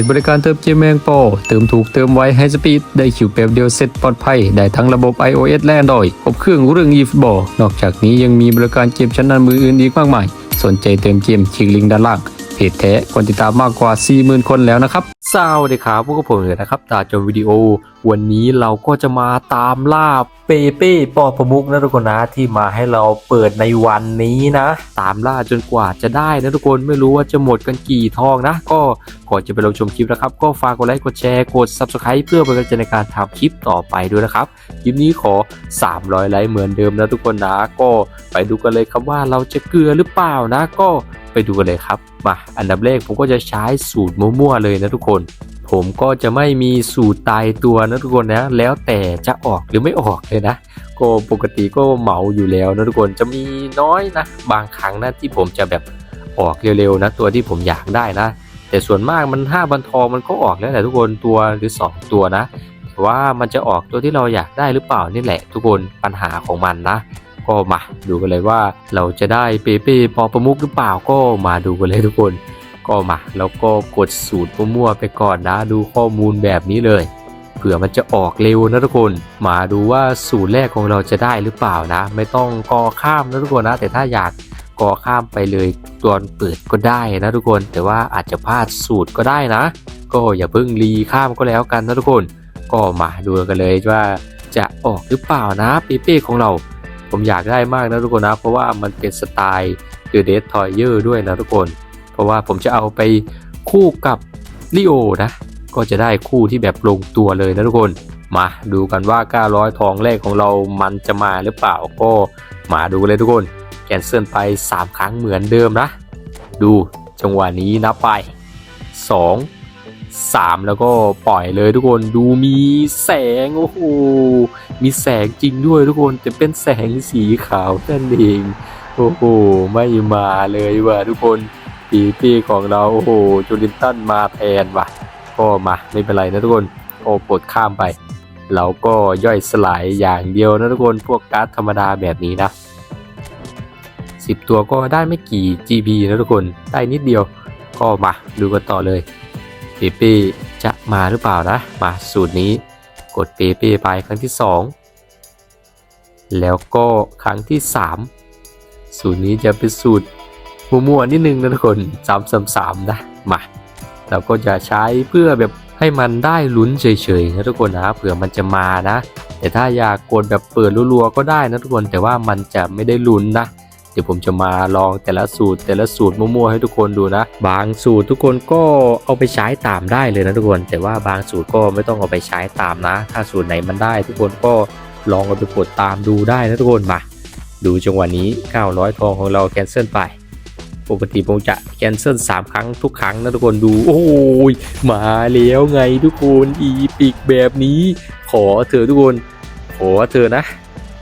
จบริการเติมเกมเมงปรเติมถูกเติมไวให้สปีดได้คิวแป๊บเดียวเสร็จปลอดภัย ได้ทั้งระบบ iOS และ Android ครบเครื่องเรื่องยีฟบอนอกจากนี้ยังมีบริการเกมชั้นนำมืออื่นอีกมากมาย สนใจเติมเกมคลิกลิงก์ด้านล่าง เพจแท้คนติดตามมากกว่า 40,000 คนแล้วนะครับสวัสดีครับพวกผมเลยนะครับ ตาจอวิดีโอ วันนี้เราก็จะมาตามล่าเปเป้ปอประมุกนะทุกคนนะที่มาให้เราเปิดในวันนี้นะ ตามล่าจนกว่าจะได้นะทุกคนไม่รู้ว่าจะหมดกันกี่ทองนะ ก็ก่อนจะไปรับชมคลิปนะครับ ก็ฝากกดไลค์กดแชร์กด Subscribe เพื่อเป็นกำลังใจในการทำคลิปต่อไปด้วยนะครับคลิปนี้ขอ 300 ไลค์เหมือนเดิมนะทุกคนนะก็ไปดูกันเลยครับว่าเราจะเกลือหรือเปล่านะก็ ไปดูกันเลยครับ มาอันดับแรกผมก็จะใช้สูตรมั่วๆเลยนะทุกคน ผมก็จะไม่มีสูตรตายตัวนะทุกคนนะ แล้วแต่จะออกหรือไม่ออกเลยนะ ก็ปกติก็เหมาอยู่แล้วนะทุกคนจะมีน้อยนะ บางครั้งนะที่ผมจะแบบออกเร็วๆนะ ตัวที่ผมอยากได้นะ แต่ส่วนมากมัน5บันทองมันก็ออกแล้วแหละทุกคนตัวหรือ 2 ตัวนะว่ามันจะออกตัวที่เราอยากได้หรือเปล่านี่แหละ ทุกคนปัญหาของมันนะ ก็มาดูกันเลยว่าเราจะได้เปเป้ปอประมุกหรือเปล่าก็มาดูกันเลยทุกคนก็มาแล้วก็กดสูตรมั่วไปก่อนนะ ดูข้อมูลแบบนี้เลยเผื่อมันจะออกเร็วนะทุกคน มาดูว่าสูตรแรกของเราจะได้หรือเปล่านะ ไม่ต้องกอข้ามนะทุกคนนะ แต่ถ้าอยากกอข้ามไปเลยตอนเปิดก็ได้นะทุกคน แต่ว่าอาจจะพลาดสูตรก็ได้นะ ก็อย่าเพิ่งรีข้ามก็แล้วกันนะทุกคน ก็มาดูกันเลยว่าจะออกหรือเปล่านะเปเป้ของเรา ผมอยากได้มากนะทุกคนนะ เพราะว่ามันเป็นสไตล์เดอะเดททอยเยอร์ด้วยนะทุกคน เพราะว่าผมจะเอาไปคู่กับลิโอนะ ก็จะได้คู่ที่แบบลงตัวเลยนะทุกคน มาดูกันว่า 900 ทองแรกของเรามันจะมาหรือเปล่าก็มาดูกันเลยทุกคนแคนเซิลไป 3 ครั้งเหมือนเดิมนะ ดูจังหวะนี้นับไป 2 3 แล้วก็ปล่อยเลยทุกคนดูมีแสงโอ้โหมีแสงจริงด้วยทุกคนแต่เป็นแสงสีขาวนั่นเองโอ้โหไม่มาเลยว่ะทุกคนปีปีของเราโอ้โหจูลินตันมาแทนว่ะ ก็มาไม่เป็นไรนะทุกคนโอ้ปดข้ามไปเราก็ย่อยสลายอย่างเดียวนะทุกคนพวกการ์ดธรรมดาแบบนี้นะ 10 ตัวก็ได้ไม่กี่ GB นะทุกคนได้นิดเดียวก็มาดูกันต่อเลย ปเป้จะมาหรือเปล่านะ มาสูตรนี้กดปเป้ไปครั้งที่ 2 แล้วก็ครั้งที่ 3 สูตรนี้จะเป็นสูตรมั่วๆนิดนึงนะทุกคนสามสามสามนะมาเราก็จะใช้เพื่อแบบให้มันได้ลุ้นเฉยๆนะทุกคนนะเผื่อมันจะมานะ แต่ถ้าอยากกดแบบเปิดรัวๆก็ได้นะทุกคนแต่ว่ามันจะไม่ได้ลุ้นนะ เดี๋ยวผมจะมาลองแต่ละสูตร แต่ละสูตรมั่วๆให้ทุกคนดูนะ บางสูตรทุกคนก็เอาไปใช้ตามได้เลยนะทุกคน แต่ว่าบางสูตรก็ไม่ต้องเอาไปใช้ตามนะ ถ้าสูตรไหนมันได้ ทุกคนก็ลองเอาไปกดตามดูได้นะทุกคนมา ดูจังหวะนี้ 900 ทองของเราแคนเซิลไปปกติผมจะแคนเซิล3ครั้งทุกครั้งนะทุกคนดูโอ้ยมาแล้วไงทุกคนอีปิกแบบนี้ ขอเธอทุกคนขอเธอนะ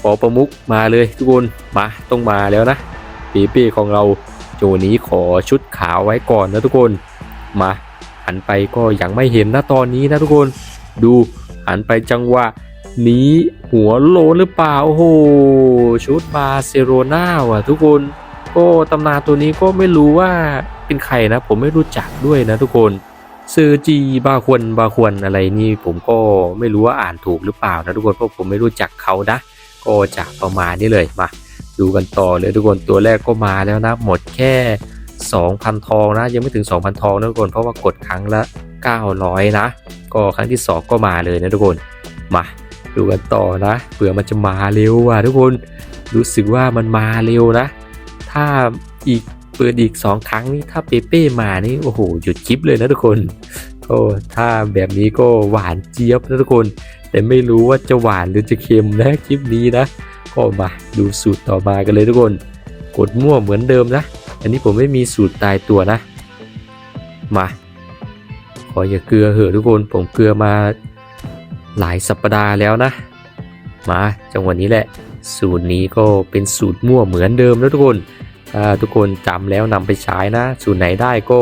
ขอประมุกมาเลยทุกคนมาต้องมาแล้วนะปีป้ของเราโจนี้ขอชุดขาวไว้ก่อนนะทุกคนมาหันไปก็ยังไม่เห็นนะตอนนี้นะทุกคน ดูหันไปจังหวะนี้หัวโลนหรือเปล่าโอ้โหชุดบาร์เซโลนาว่ะทุกคนก็ตำนานตัวนี้ก็ไม่รู้ว่าเป็นใครนะ ผมไม่รู้จักด้วยนะทุกคนซือจีบาควนบาควนอะไรนี่ผมก็ไม่รู้ว่าอ่านถูกหรือเปล่านะทุกคนเพราะผมไม่รู้จักเขานะ ก็จะประมาณนี้เลยมา ดูกันต่อเลยทุกคนตัวแรกก็มาแล้วนะ หมดแค่ 2,000 ทองนะ ยังไม่ถึง 2,000 ทองนะทุกคนเพราะว่ากดครั้งละ 900 นะ ก็ครั้งที่ 2 ก็มาเลยนะทุกคนมาดูกันต่อนะเผื่อมันจะมาเร็วว่ะทุกคนรู้สึกว่ามันมาเร็วนะ ถ้าอีกเปิดอีก 2 ครั้งนี้ถ้าเปเป้มานี่โอ้โหหยุดคลิปเลยนะทุกคนก็ถ้าแบบนี้ก็หวานเจี๊ยบนะทุกคน แต่ไม่รู้ว่าจะหวานหรือจะเค็มนะคลิปนี้นะ ก็มาดูสูตรต่อมากันเลยทุกคน กดมั่วเหมือนเดิมนะ อันนี้ผมไม่มีสูตรตายตัวนะ มา ขออย่าเกลือเหอะทุกคน ผมเกลือมาหลายสัปดาห์แล้วนะ มาจังหวะนี้แหละ สูตรนี้ก็เป็นสูตรมั่วเหมือนเดิมนะทุกคนถ้าทุกคนจำแล้วนำไปใช้นะ สูตรไหนได้ก็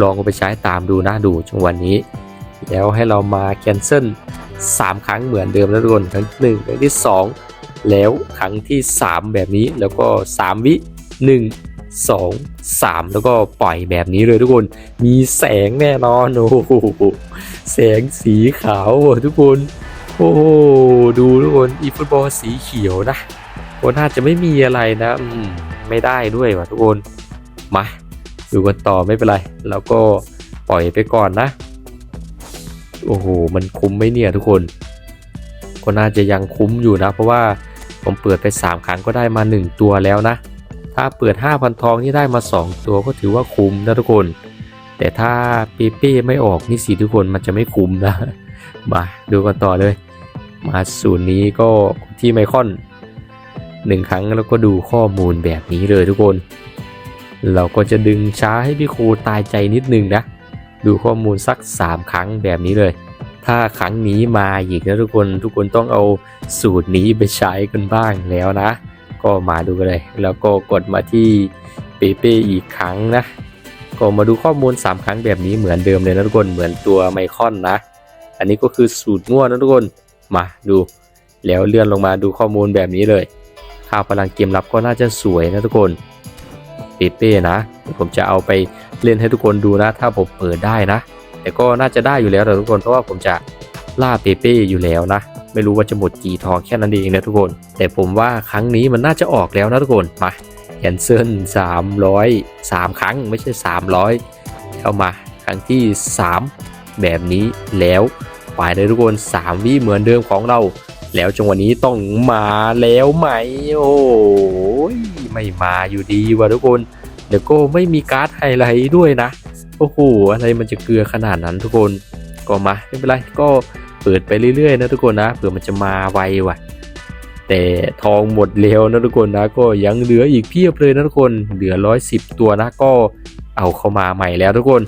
ลองเอาไปใช้ตามดูนะดูจังหวะนี้ แล้วให้เรามาแคนเซิล 3 ครั้งเหมือนเดิมนะทุกคนครั้งที่หนึ่งครั้งที่สองแล้วครั้งที่ 3 แบบนี้แล้วก็ 3 วิ 1 2 3 แล้วก็ปล่อยแบบนี้เลยทุกคน มีแสงแน่นอนโอ้โหแสงสีขาววะทุกคน โอ้โหดูทุกคนอีฟุตบอลสีเขียวนะก็น่าจะไม่มีอะไรนะอืมไม่ได้ด้วยว่ะทุกคน มา ดูกันต่อไม่เป็นไร แล้วก็ปล่อยไปก่อนนะ โอ้โห มันคุ้มไหมเนี่ยทุกคน ก็น่าจะยังคุ้มอยู่นะ เพราะว่าผมเปิดไป 3 ครั้งก็ได้มา 1 ตัวแล้วนะ ถ้าเปิด 5,000 ทองนี่ได้มา 2 ตัวก็ถือว่าคุ้มนะทุกคน แต่ถ้าเปเป้ไม่ออกนี่สิทุกคนมันจะไม่คุ้มนะ มาดูกันต่อเลย มาสูตรนี้ก็ที่ไมคอนหนึ่งครั้งแล้วก็ดูข้อมูลแบบนี้เลยทุกคน เราก็จะดึงช้าให้พี่ครูตายใจนิดนึงนะ ดูข้อมูลสัก 3 ครั้งแบบนี้เลย ถ้าครั้งนี้มาอีกนะทุกคนทุกคนต้องเอาสูตรนี้ไปใช้กันบ้างแล้วนะ ก็มาดูกันเลย แล้วก็กดมาที่เปเป้อีกครั้งนะ ก็มาดูข้อมูล 3 ครั้งแบบนี้เหมือนเดิมเลยนะทุกคนเหมือนตัวไมคอนนะ อันนี้ก็คือสูตรง่วนะทุกคนมาดูแล้วเลื่อนลงมาดูข้อมูลแบบนี้เลยค่าพลังเกมรับก็น่าจะสวยนะทุกคนเปเป้นะ ผมจะเอาไป เล่นให้ทุกคนดูนะ ถ้าผมเปิดได้นะ แต่ก็น่าจะได้อยู่แล้วนะทุกคนเพราะว่าผมจะล่าเปเป้อยู่แล้วนะ ไม่รู้ว่าจะหมดกี่ทองแค่นั้นเองนะทุกคน แต่ผมว่าครั้งนี้มันน่าจะออกแล้วนะทุกคนมาแคนเซิล300 3ครั้งไม่ใช่300เข้ามาครั้งที่ 3 แบบนี้แล้วไปเลยทุกคน 3 วิเหมือนเดิมของเรา แล้วจังหวะนี้ต้องมาแล้วไหม โอ้ยไม่มาอยู่ดีว่ะทุกคน เดี๋ยวก็ไม่มีการ์ดไฮไลท์ด้วยนะ โอ้โห อะไรมันจะเกลือขนาดนั้นทุกคน ก็มาไม่เป็นไร ก็เปิดไปเรื่อยๆนะทุกคนนะ เผื่อมันจะมาไวว่ะ แต่ทองหมดแล้วนะทุกคนนะ ก็ยังเหลืออีกเพียบเลยนะทุกคน เหลือ 110 ตัวนะ ก็เอาเข้ามาใหม่แล้วทุกคน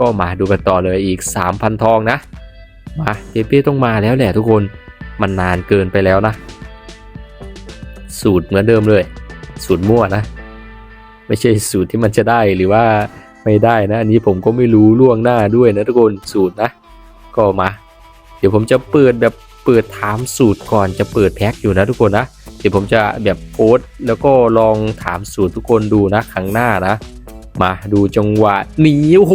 ก็มาดูกันต่อเลยอีก 3,000 ทองนะ มาเปเป้ต้องมาแล้วแหละทุกคน มันนานเกินไปแล้วนะ สูตรเหมือนเดิมเลย สูตรมั่วนะ ไม่ใช่สูตรที่มันจะได้หรือว่าไม่ได้นะ อันนี้ผมก็ไม่รู้ล่วงหน้าด้วยนะทุกคนสูตรนะ ก็มา เดี๋ยวผมจะเปิดแบบเปิดถามสูตรก่อนจะเปิดแพ็คอยู่นะทุกคนนะเดี๋ยวผมจะแบบโพสแล้วก็ลองถามสูตรทุกคนดูนะครั้งหน้านะ มาดูจังหวะหนีโอ้โห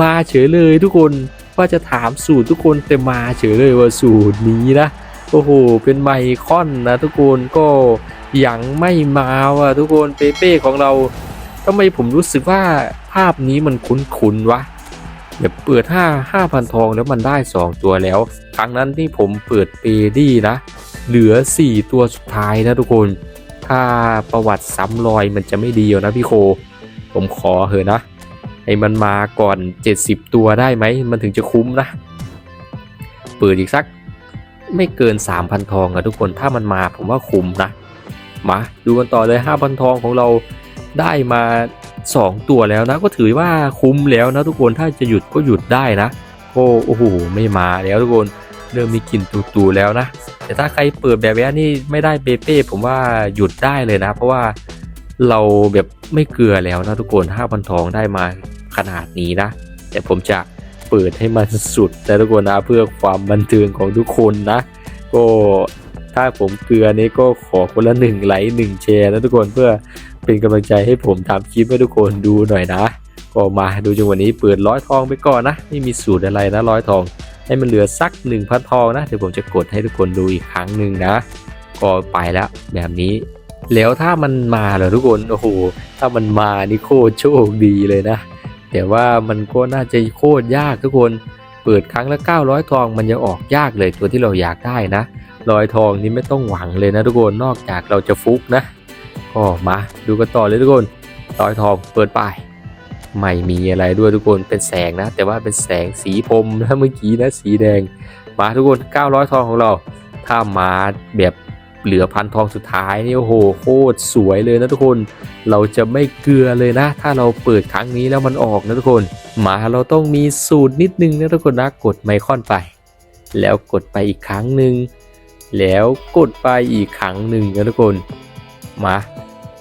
มาเฉยเลยทุกคนว่าจะถามสูตรทุกคนแต่มาเฉยเลยว่าสูตรนี้นะ โอ้โห เป็นไมคอนนะทุกคนก็ยังไม่มาว่ะทุกคนเปเป้ของเราทำไมผมรู้สึกว่าภาพนี้มันคุ้นๆวะแบบเปิด 5 5,000 ทองแล้วมันได้ 2 ตัวแล้ว ครั้งนั้นที่ผมเปิดเปดี้นะ เหลือ 4 ตัวสุดท้ายนะทุกคน ถ้าประวัติซ้ำรอยมันจะไม่ดีอะนะพี่โค ผมขอเหอะนะ ให้มันมาก่อน 70 ตัวได้ไหม มันถึงจะคุ้มนะ เปิดอีกสัก ไม่เกิน 3,000 ทองอะทุกคนถ้ามันมาผมว่าคุ้มนะ มาดูกันต่อเลย 5,000 ทองของเราได้มา 2 ตัวแล้วนะ ก็ถือว่าคุ้มแล้วนะทุกคนถ้าจะหยุดก็หยุดได้นะ โอ้โอ้โหไม่มาแล้วทุกคนเริ่มมีกลิ่นตูๆแล้วนะ แต่ถ้าใครเปิดแบบนี้นี่ไม่ได้เปเป้ผมว่าหยุดได้เลยนะ เพราะว่าเราแบบไม่เกลือแล้วนะทุกคน5,000ทองได้มาขนาดนี้นะ แต่ผมจะ เปิดให้มันสุดนะทุกคนนะเพื่อความบันเทิงของทุกคนนะ ก็ถ้าผมเกลือนี้ก็ขอคนละหนึ่งไลค์หนึ่งแชร์นะทุกคนเพื่อเป็นกำลังใจให้ผมทำคลิปให้ทุกคนดูหน่อยนะ ก็มาดูจังหวะนี้เปิดร้อยทองไปก่อนนะ ไม่มีสูตรอะไรนะร้อยทอง ให้มันเหลือสัก1,000ทองนะเดี๋ยวผมจะกดให้ทุกคนดูอีกครั้งหนึ่งนะ ก็ไปแล้วแบบนี้แล้วถ้ามันมาเหรอทุกคน โอ้โห ถ้ามันมานี่โคตรโชคดีเลยนะ แต่ว่ามันก็น่าจะโคตรยากทุกคน เปิดครั้งละ 900 ทองมันยังออกยากเลยตัวที่เราอยากได้นะรอยทองนี่ไม่ต้องหวังเลยนะทุกคน นอกจากเราจะฟุกนะ ก็มาดูกันต่อเลยทุกคนรอยทองเปิดไปไม่มีอะไรด้วยทุกคนเป็นแสงนะ แต่ว่าเป็นแสงสีพรมนะเมื่อกี้นะสีแดง มาทุกคน 900 ทองของเรา ถ้ามาแบบ เหลือพันทองสุดท้ายนี่โอ้โหโคตรสวยเลยนะทุกคน เราจะไม่เกลือเลยนะ ถ้าเราเปิดครั้งนี้แล้วมันออกนะทุกคนมาเราต้องมีสูตรนิดนึงนะทุกคนนะกดไมคอนไป แล้วกดไปอีกครั้งหนึ่งแล้วกดไปอีกครั้งหนึ่งนะทุกคนมา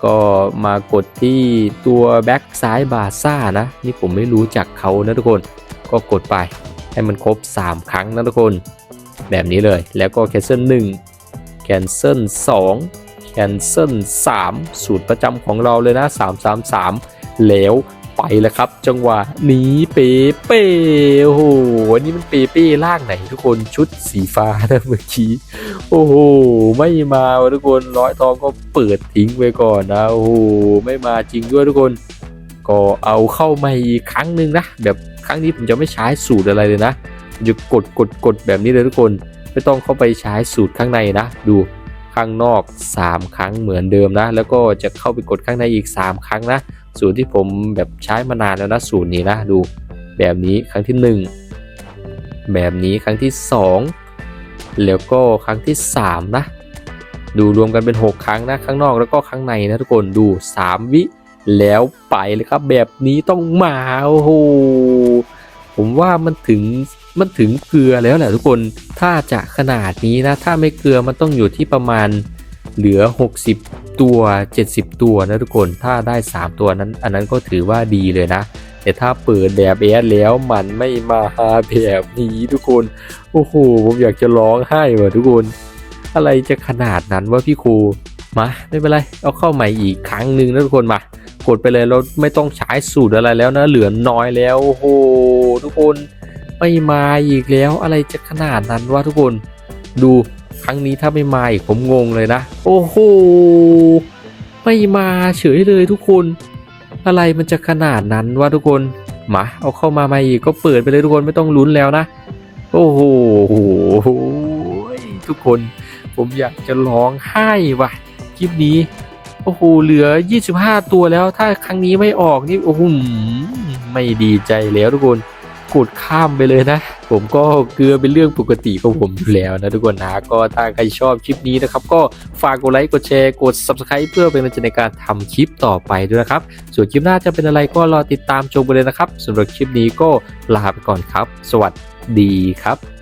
ก็มากดที่ตัวแบ็กซ้ายบาซ่านะ นี่ผมไม่รู้จักเขานะทุกคน ก็กดไปให้มันครบ 3 ครั้งนะทุกคน แบบนี้เลยแล้วก็ cancel 1 cancel 2แคน เซิล3สูตรประจำของเราเลยนะ 333 แล้วไปแล้วครับ จังหวะนี้เปเป้โอ้โหอันนี้มันเปเป้ล่างไหนทุกคนชุดสีฟ้านะเมื่อกี้โอ้โหไม่มาทุกคนร้อยทองก็เปิดทิ้งไว้ก่อนนะโอ้โหไม่มาจริงด้วยทุกคน ก็เอาเข้ามาอีกครั้งหนึ่งนะแบบครั้งนี้ผมจะไม่ใช้สูตรอะไรเลยนะจะกดกดกดแบบนี้เลยทุกคน ไม่ต้องเข้าไปใช้สูตรข้างในนะ ดูข้างนอก 3 ครั้งเหมือนเดิมนะ แล้วก็จะเข้าไปกดข้างในอีก 3 ครั้งนะ สูตรที่ผมแบบใช้มานานแล้วนะสูตรนี้นะดูแบบนี้ครั้งที่ 1 แบบนี้ครั้งที่ 2 แล้วก็ครั้งที่ 3 นะ ดูรวมกันเป็น 6 ครั้งนะข้างนอกแล้วก็ข้างในนะทุกคนดู 3 วิแล้วไปเลยครับแบบนี้ต้องมาโอ้โหผมว่ามันถึง มันถึงเกลือแล้วแหละทุกคน ถ้าจะขนาดนี้นะ ถ้าไม่เกลือมันต้องอยู่ที่ประมาณเหลือ 60 ตัว 70 ตัวนะทุกคน ถ้าได้ 3 ตัวนั้น อันนั้นก็ถือว่าดีเลยนะ แต่ถ้าเปิดแบบแอดแล้วมันไม่มาแบบนี้ทุกคน โอ้โห ผมอยากจะร้องไห้ว่ะทุกคน อะไรจะขนาดนั้นวะพี่ครู มาไม่เป็นไร เอาเข้าใหม่อีกครั้งหนึ่งนะทุกคนมากดไปเลยเราไม่ต้องใช้สูตรอะไรแล้วนะ เหลือน้อยแล้ว โอ้โห ทุกคน ไม่มาอีกแล้วอะไรจะขนาดนั้นวะทุกคน ดูครั้งนี้ถ้าไม่มาอีกผมงงเลยนะ โอ้โหไม่มาเฉยเลยทุกคน อะไรมันจะขนาดนั้นวะทุกคนมาเอาเข้ามาใหม่อีกก็เปิดไปเลยทุกคนไม่ต้องลุ้นแล้วนะ โอ้โหทุกคนผมอยากจะร้องไห้ว่ะคลิปนี้โอ้โหเหลือ 25 ตัวแล้วถ้าครั้งนี้ไม่ออกนี่โอ้โหไม่ดีใจแล้วทุกคน กดข้ามไปเลยนะ ผมก็เกลือเป็นเรื่องปกติของผมอยู่แล้วนะทุกคนนะก็ถ้าใครชอบคลิปนี้นะครับ ก็ฝากกดไลค์กดแชร์กด Subscribe เพื่อเป็นกำลังใจในการทำคลิปต่อไปด้วยนะครับ ส่วนคลิปหน้าจะเป็นอะไรก็รอติดตามชมไปเลยนะครับสำหรับคลิปนี้ก็ลาไปก่อนครับ สวัสดีครับ